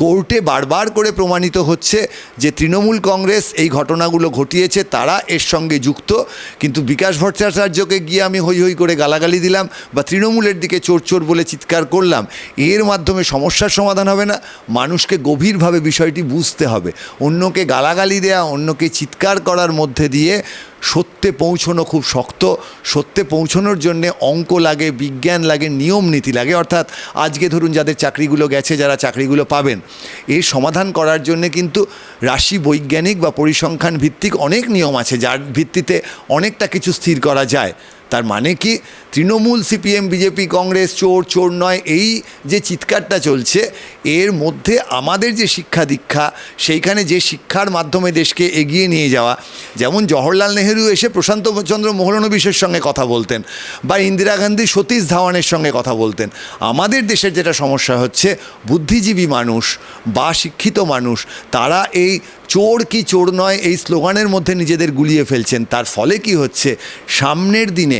কোর্টে বারবার করে প্রমাণিত হচ্ছে যে তৃণমূল কংগ্রেস এই ঘটনাগুলো ঘটিয়েছে, তারা এর সঙ্গে যুক্ত। কিন্তু বিকাশ ভট্টাচার্যকে গিয়ে আমি হই হই করে গালাগালি দিলাম বা তৃণমূলের দিকে চোর চোর বলে চিৎকার করলাম, এর মাধ্যমে সমস্যার সমাধান হবে না। মানুষকে গভীরভাবে বিষয়টি বুঝতে হবে। অন্যকে গালাগালি দেয়া, অন্যকে চিৎকার করার মধ্যে দিয়ে সত্যে পৌঁছনো খুব শক্ত, সত্যে পৌঁছনোর জন্যে অঙ্ক লাগে, বিজ্ঞান লাগে, নিয়ম নীতি লাগে। অর্থাৎ আজকে ধরুন যাদের চাকরিগুলো গেছে, যারা চাকরিগুলো পাবেন এর সমাধান করার জন্যে কিন্তু রাশি বৈজ্ঞানিক বা পরিসংখ্যান ভিত্তিক অনেক নিয়ম আছে, যার ভিত্তিতে অনেকটা কিছু স্থির করা যায়। তার মানে কি? তৃণমূল সিপিএম, বিজেপি, কংগ্রেস, চোর চোর নয়, এই যে চিৎকারটা চলছে, এর মধ্যে আমাদের যে শিক্ষা দীক্ষা, সেইখানে যে শিক্ষার মাধ্যমে দেশকে এগিয়ে নিয়ে যাওয়া, যেমন জওহরলাল নেহেরু এসে প্রশান্ত চন্দ্র মোহলানবিশের সঙ্গে কথা বলতেন, বা ইন্দিরা গান্ধী সতীশ ধাওয়ানের সঙ্গে কথা বলতেন, আমাদের দেশের যেটা সমস্যা হচ্ছে, বুদ্ধিজীবী মানুষ বা শিক্ষিত মানুষ, তারা এই চোর কি চোর নয়, এই স্লোগানের মধ্যে নিজেদের গুলিয়ে ফেলছেন, তার ফলে কি হচ্ছে, সামনের দিনে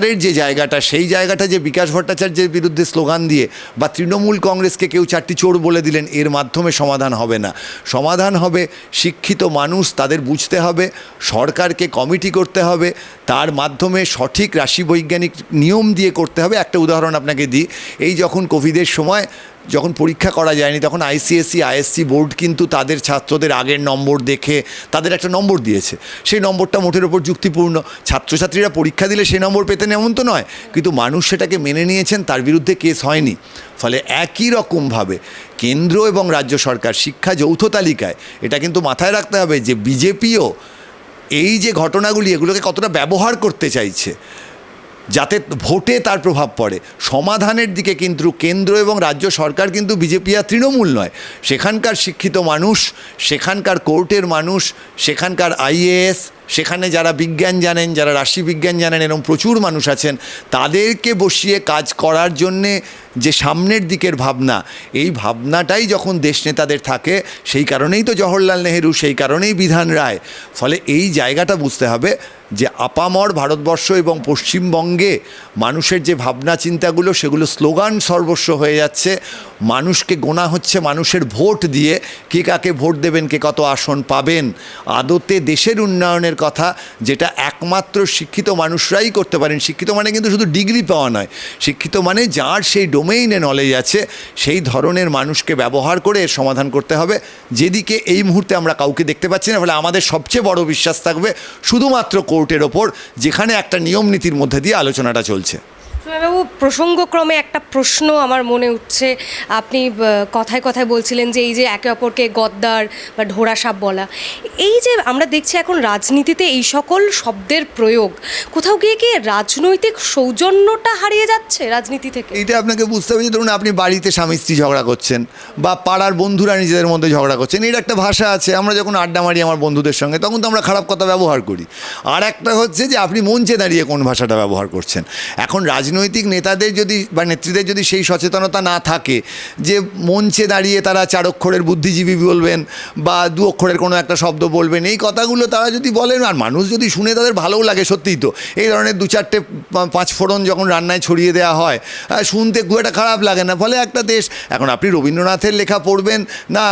সত্যিকারের যে জায়গাটা, সেই জায়গাটা যে বিকাশ ভট্টাচার্যের বিরুদ্ধে স্লোগান দিয়ে বা তৃণমূল কংগ্রেসকে কেউ চারটি চোর বলে দিলেন, এর মাধ্যমে সমাধান হবে না। সমাধান হবে শিক্ষিত মানুষ, তাদের বুঝতে হবে, সরকারকে কমিটি করতে হবে, তার মাধ্যমে সঠিক রাশি বৈজ্ঞানিক নিয়ম দিয়ে করতে হবে। একটা উদাহরণ আপনাকে দিই, এই যখন কোভিডের সময় যখন পরীক্ষা করা যায়নি, তখন আইসিএসসি আইএসসি বোর্ড কিন্তু তাদের ছাত্রদের আগের নম্বর দেখে তাদের একটা নম্বর দিয়েছে। সেই নম্বরটা মোটের ওপর যুক্তিপূর্ণ। ছাত্রছাত্রীরা পরীক্ষা দিলে সেই নম্বর পেতেন এমন তো নয়, কিন্তু মানুষ সেটাকে মেনে নিয়েছেন, তার বিরুদ্ধে কেস হয়নি। ফলে একই রকমভাবে কেন্দ্র এবং রাজ্য সরকার শিক্ষা যৌথ তালিকায়, এটা কিন্তু মাথায় রাখতে হবে যে বিজেপিও এই যে ঘটনাগুলি, এগুলোকে কতটা ব্যবহার করতে চাইছে যাতে ভোটে তার প্রভাব পড়ে। সমাধানের দিকে কিন্তু কেন্দ্র এবং রাজ্য সরকার কিন্তু বিজেপি আর তৃণমূল নয়। সেখানকার শিক্ষিত মানুষ, সেখানকার কোর্টের মানুষ, সেখানকার আইএএস, সেখানে যারা বিজ্ঞান জানেন, যারা রাশি বিজ্ঞান জানেন এরকম প্রচুর মানুষ আছেন, তাদেরকে বসিয়ে কাজ করার জন্যে যে সামনের দিকের ভাবনা, এই ভাবনাটাই যখন দেশ নেতাদের থাকে, সেই কারণেই তো জওহরলাল নেহেরু, সেই কারণেই বিধান রায়। ফলে এই জায়গাটা বুঝতে হবে যে আপামর ভারতবর্ষ এবং পশ্চিমবঙ্গে মানুষের যে ভাবনা চিন্তাগুলো, সেগুলো স্লোগান সর্বস্ব হয়ে যাচ্ছে। মানুষকে গোনা হচ্ছে মানুষের ভোট দিয়ে, কে কাকে ভোট দেবেন, কে কত আসন পাবেন। আদতে দেশের উন্নয়নের কথা, যেটা একমাত্র শিক্ষিত মানুষরাই করতে পারেন। শিক্ষিত মানে কিন্তু শুধু ডিগ্রি পাওয়া নয়। শিক্ষিত মানে যার সেই ডোমেইনে নলেজ আছে, সেই ধরনের মানুষকে ব্যবহার করে এর সমাধান করতে হবে। যেদিকে এই মুহূর্তে আমরা কাউকে দেখতে পাচ্ছি না, ফলে আমাদের সবচেয়ে বড় বিশ্বাস থাকবে শুধুমাত্র কোর্টের ওপর যেখানে একটা নিয়ম নীতির মধ্যে দিয়ে আলোচনাটা চলছে। বাবু প্রসঙ্গক্রমে একটা প্রশ্ন আমার মনে উঠছে। আপনি কথায় কথায় বলছিলেন যে এই যে একে অপরকে গদ্দার বা ঢোড়া সাপ বলা। এই যে আমরা দেখছি এখন রাজনীতিতে এই সকল শব্দের প্রয়োগ, কোথাও গিয়ে কি রাজনৈতিক সৌজন্যটা হারিয়ে যাচ্ছে রাজনীতি থেকে? এটা আপনাকে বুঝতে হবে যে ধরুন আপনি বাড়িতে স্বামী স্ত্রী ঝগড়া করছেন বা পাড়ার বন্ধুরা নিজেদের মধ্যে ঝগড়া করছেন, এর একটা ভাষা আছে। আমরা যখন আড্ডা মারি আমার বন্ধুদের সঙ্গে, তখন তো আমরা খারাপ কথা ব্যবহার করি। আর একটা হচ্ছে যে আপনি মঞ্চে দাঁড়িয়ে কোন ভাষাটা ব্যবহার করছেন। এখন রাজনৈতিক নেতাদের যদি বা নেত্রীদের যদি সেই সচেতনতা না থাকে, যে মঞ্চে দাঁড়িয়ে তারা চার অক্ষরের বুদ্ধিজীবী বলবেন বা দু অক্ষরের কোনো একটা শব্দ বলবেন, এই কথাগুলো তারা যদি বলেন, আর মানুষ যদি শুনে তাদের ভালোও লাগে সত্যিই তো। এই ধরনের দু চারটে পাঁচ ফোড়ন যখন রান্নায় ছড়িয়ে দেওয়া হয় শুনতে খুব একটা খারাপ লাগে না। ফলে একটা দেশ, এখন আপনি রবীন্দ্রনাথের লেখা পড়বেন না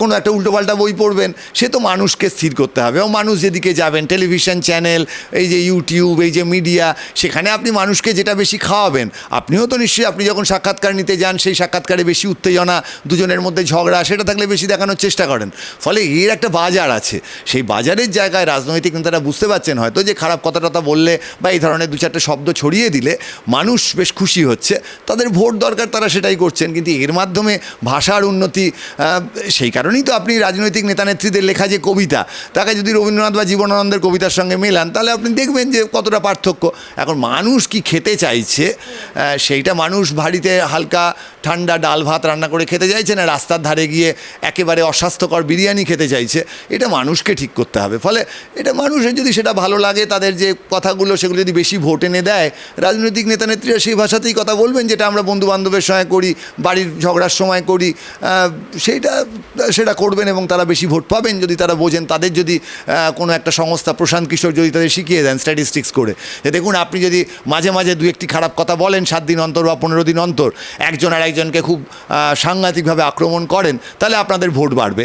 কোনো একটা উল্টোপাল্টা বই পড়বেন, সে তো মানুষকে স্থির করতে হবে। এবং মানুষ যেদিকে যাবেন, টেলিভিশন চ্যানেল, এই যে ইউটিউব, এই যে মিডিয়া, সেখানে আপনি মানুষকে যেটা বেশি খাওয়াবেন। আপনিও তো নিশ্চয়ই আপনি যখন সাক্ষাৎকার নিতে যান, সেই সাক্ষাৎকারে বেশি উত্তেজনা, দুজনের মধ্যে ঝগড়া, সেটা থাকলে বেশি দেখানোর চেষ্টা করেন। ফলে এর একটা বাজার আছে। সেই বাজারের জায়গায় রাজনৈতিক নেতারা বুঝতে পারছেন হয়তো যে খারাপ কথা টথা বললে বা এই ধরনের দু চারটে শব্দ ছড়িয়ে দিলে মানুষ বেশ খুশি হচ্ছে। তাদের ভোট দরকার তারা সেটাই করছেন। কিন্তু এর মাধ্যমে ভাষার উন্নতি সেই কারণেই তো আপনি রাজনৈতিক নেতা নেত্রীদের লেখা যে কবিতা, তাকে যদি রবীন্দ্রনাথ বা জীবনানন্দের কবিতার সঙ্গে মেলান, তাহলে আপনি দেখবেন যে কতটা পার্থক্য। এখন মানুষ কি খেতে চাইছে সেইটা মানুষ বাড়িতে হালকা ঠান্ডা ডাল ভাত রান্না করে খেতে চাইছে না, রাস্তার ধারে গিয়ে একেবারে অস্বাস্থ্যকর বিরিয়ানি খেতে চাইছে, এটা মানুষকে ঠিক করতে হবে। ফলে এটা মানুষের যদি সেটা ভালো লাগে, তাদের যে কথাগুলো সেগুলো যদি বেশি ভোট এনে দেয়, রাজনৈতিক নেতা নেত্রীরা সেই ভাষাতেই কথা বলবেন, যেটা আমরা বন্ধু বান্ধবের সঙ্গে করি, বাড়ির ঝগড়ার সময় করি সেইটা, সেটা করবেন এবং তারা বেশি ভোট পাবেন যদি তারা বোঝেন, তাদের যদি কোনো একটা সংস্থা প্রশান্ত কিশোর যদি তাদের শিখিয়ে দেন স্ট্যাটিস্টিক্স করে। দেখুন, আপনি যদি মাঝে মাঝে দু একটি খারাপ কথা বলেন, সাত দিন অন্তর বা পনেরো দিন অন্তর একজন আর একজনকে খুব সাংঘাতিকভাবে আক্রমণ করেন, তাহলে আপনাদের ভোট বাড়বে।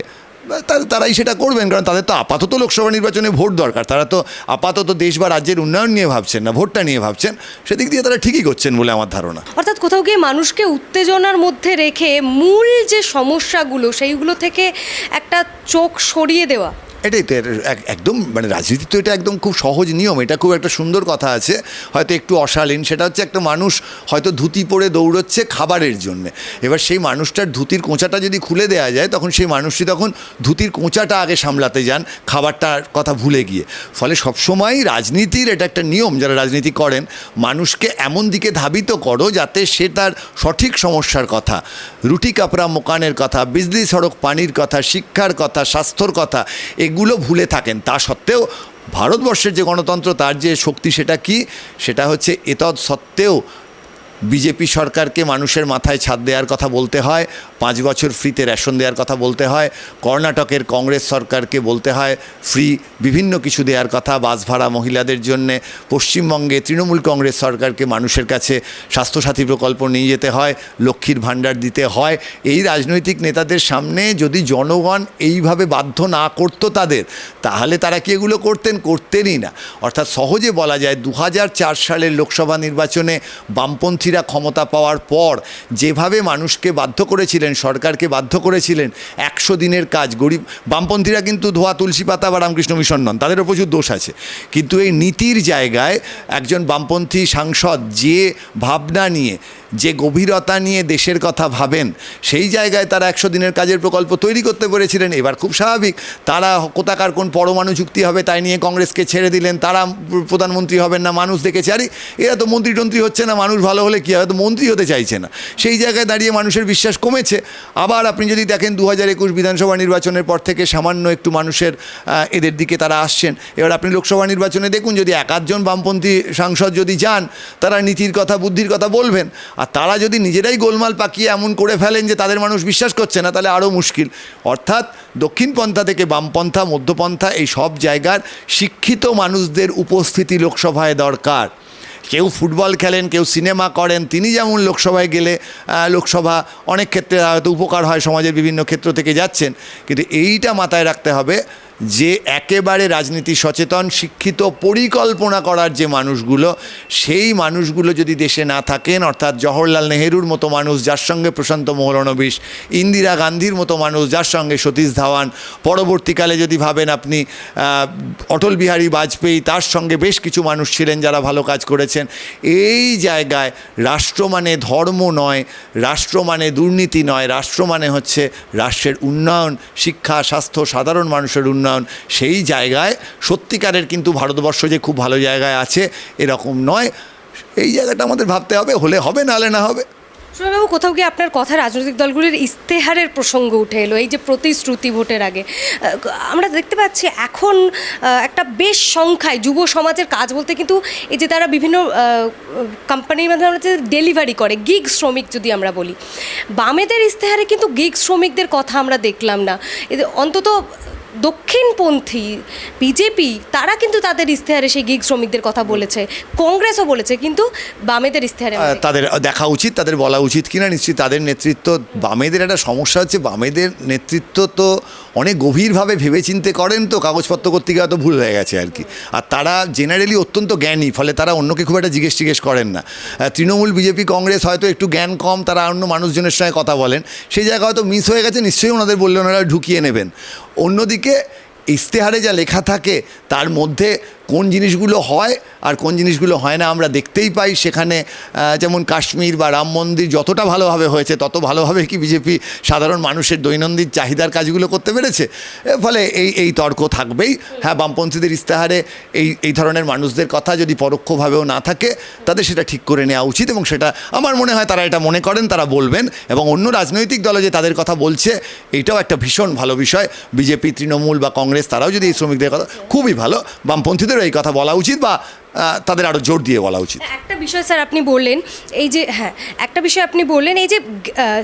তারাই সেটা করবেন, কারণ তাদের তো আপাতত লোকসভা নির্বাচনে ভোট দরকার। তারা তো আপাতত দেশ বা রাজ্যের উন্নয়ন নিয়ে ভাবছেন না, ভোটটা নিয়ে ভাবছেন। সেদিক দিয়ে তারা ঠিকই করছেন বলে আমার ধারণা। অর্থাৎ কোথাও গিয়ে মানুষকে উত্তেজনার মধ্যে রেখে মূল যে সমস্যাগুলো, সেইগুলো থেকে একটা চোখ সরিয়ে দেওয়া এটাই তো একদম মানে রাজনীতি তো এটা একদম খুব সহজ নিয়ম। এটা খুব একটা সুন্দর কথা আছে। হয়তো একটু অশালীন, সেটা হচ্ছে একটা মানুষ হয়তো ধুতি পরে দৌড়চ্ছে খাবারের জন্য। এবার সেই মানুষটার ধুতির কোঁচাটা যদি খুলে দেওয়া যায়, তখন সেই মানুষটি তখন ধুতির কোঁচাটা আগে সামলাতে যান খাবারটার কথা ভুলে গিয়ে। ফলে সবসময়ই রাজনীতির এটা একটা নিয়ম, যারা রাজনীতি করেন, মানুষকে এমন দিকে ধাবিত করো যাতে সে তার সঠিক সমস্যার কথা, রুটি কাপড়া মোকানের কথা, বিজলি সড়ক পানির কথা, শিক্ষার কথা, স্বাস্থ্যর কথা এগুলো ভুলে থাকেন। তা সত্ত্বেও ভারতবর্ষের যে গণতন্ত্র, তার যে শক্তি সেটা কি? সেটা হচ্ছে এতদ সত্ত্বেও বিজেপি সরকারকে মানুষের মাথায় ছাদ দেওয়ার কথা বলতে হয়। পাঁচ বছর ফ্রিতে রেশন দেওয়ার কথা বলতে হয়, কর্ণাটকের কংগ্রেস সরকারকে বলতে হয়, ফ্রি বিভিন্ন কিছু দেওয়ার কথা বাস ভাড়া মহিলাদের জন্যে, পশ্চিমবঙ্গে তৃণমূল কংগ্রেস সরকারকে মানুষের কাছে স্বাস্থ্যসাথী প্রকল্প নিয়ে যেতে হয়, লক্ষ্মীর ভাণ্ডার দিতে হয়। এই রাজনৈতিক নেতাদের সামনে যদি জনগণ এইভাবে বাধ্য না করতো তাদের, তাহলে তারা কি এগুলো করতেন? করতেনই না। অর্থাৎ সহজে বলা যায় দু হাজার চার সালের লোকসভা নির্বাচনে বামপন্থীরা ক্ষমতা পাওয়ার পর যেভাবে মানুষকে বাধ্য করেছিলেন সরকারকে বাধ্য করেছিলেন, একশো দিনের কাজ। গরিব, বামপন্থীরা কিন্তু ধোয়া, তুলসী পাতা বা রামকৃষ্ণ মিশন নন তাদেরও প্রচুর দোষ আছে। কিন্তু এই নীতির জায়গায় একজন বামপন্থী সাংসদ যে ভাবনা নিয়ে যে গভীরতা নিয়ে দেশের কথা ভাবেন, সেই জায়গায় তারা একশো দিনের কাজের প্রকল্প তৈরি করতে পেরেছিলেন। এবার খুব স্বাভাবিক, তারা কোথাকার কোন পরমাণু চুক্তি হবে তাই নিয়ে কংগ্রেসকে ছেড়ে দিলেন, তারা প্রধানমন্ত্রী হবেন না, মানুষ দেখেছে, আরে এরা তো মন্ত্রী টন্ত্রী হচ্ছে না, মানুষ ভালো হলে কী হয়? তো মন্ত্রী হতে চাইছে না। সেই জায়গায় দাঁড়িয়ে মানুষের বিশ্বাস কমেছে। আবার আপনি যদি দেখেন দু হাজার একুশ বিধানসভা নির্বাচনের পর থেকে সামান্য একটু মানুষের এদের দিকে তারা আসছেন। এবার আপনি লোকসভা নির্বাচনে দেখুন, যদি এক আধজন বামপন্থী সাংসদ যদি যান, তারা নীতির কথা, বুদ্ধির কথা বলবেন। আর তারা যদি নিজেরাই গোলমাল পাকিয়ে এমন করে ফেলেন যে তাদের মানুষ বিশ্বাস করছে না, তাহলে আরও মুশকিল। অর্থাৎ দক্ষিণপন্থা থেকে বামপন্থা মধ্যপন্থা এই সব জায়গার শিক্ষিত মানুষদের উপস্থিতি লোকসভায় দরকার। কেউ ফুটবল খেলেন, কেউ সিনেমা করেন, তিনি যেমন লোকসভায় গেলে লোকসভা অনেক ক্ষেত্রে হয়তো উপকার হয় সমাজের বিভিন্ন ক্ষেত্র থেকে যাচ্ছেন। কিন্তু এইটা মাথায় রাখতে হবে যে একেবারে রাজনীতি সচেতন, শিক্ষিত, পরিকল্পনা করার যে মানুষগুলো, সেই মানুষগুলো যদি দেশে না থাকেন, অর্থাৎ জওহরলাল নেহেরুর মতো মানুষ, যার সঙ্গে প্রশান্ত মৌলনবিশ ইন্দিরা গান্ধীর মতো মানুষ, যার সঙ্গে সতীশ ধাওয়ান, পরবর্তীকালে যদি ভাবেন আপনি অটল বিহারী বাজপেয়ী, তার সঙ্গে বেশ কিছু মানুষ ছিলেন যারা ভালো কাজ করেছেন, এই জায়গায় রাষ্ট্র মানে ধর্ম নয়, রাষ্ট্র মানে দুর্নীতি নয়, রাষ্ট্র মানে হচ্ছে রাষ্ট্রের উন্নয়ন, শিক্ষা, স্বাস্থ্য, সাধারণ মানুষের উন্নয়ন। সেই জায়গায়। সত্যিকারের কিন্তু ভারতবর্ষ যে খুব ভালো জায়গায় আছে, এরকম নয়। এই জায়গাটা আমাদের ভাবতে হবে, হলে হবে, নাহলে না হবে। সুরবাবু কোথাও গিয়ে আপনার কথা রাজনৈতিক দলগুলির ইস্তেহারের প্রসঙ্গ উঠে এলো, এই যে প্রতিশ্রুতি ভোটের আগে। আমরা দেখতে পাচ্ছি এখন একটা বেশ সংখ্যায় যুব সমাজের কাজ বলতে কিন্তু এই যে তারা বিভিন্ন কোম্পানির মাধ্যমে আমরা যে ডেলিভারি করে গিগ শ্রমিক যদি আমরা বলি। বামেদের ইস্তেহারে কিন্তু গিগ শ্রমিকদের কথা আমরা দেখলাম না। অন্তত দক্ষিণপন্থী, বিজেপি, তারা কিন্তু তাদের ইশতেহারে সেই গিগ শ্রমিকদের কথা বলেছে। কংগ্রেসও বলেছে, কিন্তু বামেদের ইশতেহারে তাদের দেখা উচিত, তাদের বলা উচিত কিনা নিশ্চিত তাদের নেতৃত্ব, বামেদের একটা সমস্যা হচ্ছে, বামেদের নেতৃত্ব তো অনেক গভীরভাবে ভেবেচিন্তে করেন তো, কাগজপত্র করতে গিয়ে হয়তো ভুল হয়ে গেছে আর কি। আর তারা জেনারেলি অত্যন্ত জ্ঞানী, ফলে তারা অন্যকে খুব একটা জিজ্ঞেস টিজ্ঞেস করেন না। তৃণমূল বিজেপি কংগ্রেস হয়তো একটু জ্ঞান কম, তারা অন্য মানুষজনের সঙ্গে কথা বলেন। সেই জায়গা হয়তো মিস হয়ে গেছে, নিশ্চয়ই ওনাদের বললে ওনারা ঢুকিয়ে নেবেন। অন্যদিকে ইশতেহারে যা লেখা থাকে, তার মধ্যে কোন জিনিসগুলো হয় আর কোন জিনিসগুলো হয় না, আমরা দেখতেই পাই সেখানে যেমন কাশ্মীর বা রাম মন্দির যতটা ভালোভাবে হয়েছে, তত ভালোভাবে কি বিজেপি সাধারণ মানুষের দৈনন্দিন চাহিদার কাজগুলো করতে পেরেছে? ফলে এই এই তর্ক থাকবেই। হ্যাঁ বামপন্থীদের ইশতেহারে এই এই ধরনের মানুষদের কথা যদি পরোক্ষভাবেও না থাকে, তাদের সেটা ঠিক করে নেওয়া উচিত এবং সেটা আমার মনে হয় তারা এটা মনে করেন, তারা বলবেন এবং অন্য রাজনৈতিক দলে যে তাদের কথা বলছে, এইটাও একটা ভীষণ ভালো বিষয়। বিজেপি, তৃণমূল বা কংগ্রেস, তারাও যদি এই শ্রমিকদের কথা, খুবই ভালো। বামপন্থীদেরও এই কথা বলা উচিত বা তাদের আরও জোর দিয়ে বলা উচিত। একটা বিষয় স্যার আপনি বললেন এই যে হ্যাঁ একটা বিষয় আপনি বললেন এই যে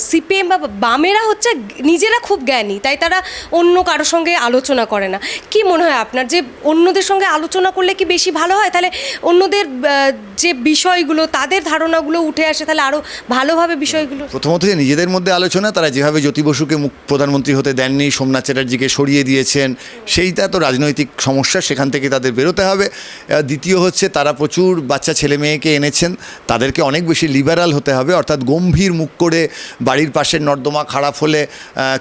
সিপিএম বা বামেরা হচ্ছে নিজেরা খুব জ্ঞানী তাই তারা অন্য কারোর সঙ্গে আলোচনা করে না। কি মনে হয় আপনার যে অন্যদের সঙ্গে আলোচনা করলে কি বেশি ভালো হয়? তাহলে অন্যদের যে বিষয়গুলো তাদের ধারণাগুলো উঠে আসে তাহলে আরও ভালোভাবে বিষয়গুলো প্রথমত যে নিজেদের মধ্যে আলোচনা তারা যেভাবে জ্যোতি বসুকে মুখ প্রধানমন্ত্রী হতে দেননি সোমনাথ চ্যাটার্জিকে সরিয়ে দিয়েছেন সেইটা তো রাজনৈতিক সমস্যা সেখান থেকে তাদের বেরোতে হবে। দ্বিতীয় হচ্ছে তারা প্রচুর বাচ্চা ছেলে মেয়েকে এনেছেন। তাদেরকে অনেক বেশি লিবারাল হতে হবে, অর্থাৎ গম্ভীর মুখ করে বাড়ির পাশের নর্দমা খারাপ হলে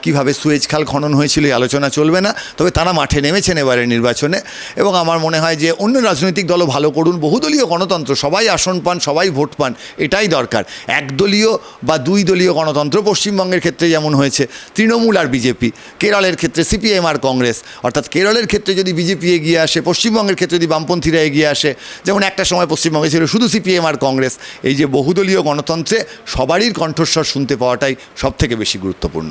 কীভাবে সুয়েজ খাল খনন হয়েছিল এই আলোচনা চলবে না। তবে তারা মাঠে নেমেছেন এবারে নির্বাচনে এবং আমার মনে হয় যে অন্য রাজনৈতিক দলও ভালো করুন। বহুদলীয় গণতন্ত্র, সবাই আসন পান, সবাই ভোট পান, এটাই দরকার। একদলীয় বা দুই দলীয় গণতন্ত্র পশ্চিমবঙ্গের ক্ষেত্রে যেমন হয়েছে, তৃণমূল আর বিজেপি। কেরলের ক্ষেত্রে সিপিএম আর কংগ্রেস। অর্থাৎ কেরলের ক্ষেত্রে যদি বিজেপি এগিয়ে আসে, পশ্চিমবঙ্গের ক্ষেত্রে যদি বামপন্থীরা এগিয়ে আসে যেমন একটা সময় পশ্চিমবঙ্গে ছিল, শুধু সিপিএম আর কংগ্রেস, এই যে বহুদলীয় গণতন্ত্রে সবারই কণ্ঠস্বর শুনতে পাওয়াটাই সব থেকে বেশি গুরুত্বপূর্ণ।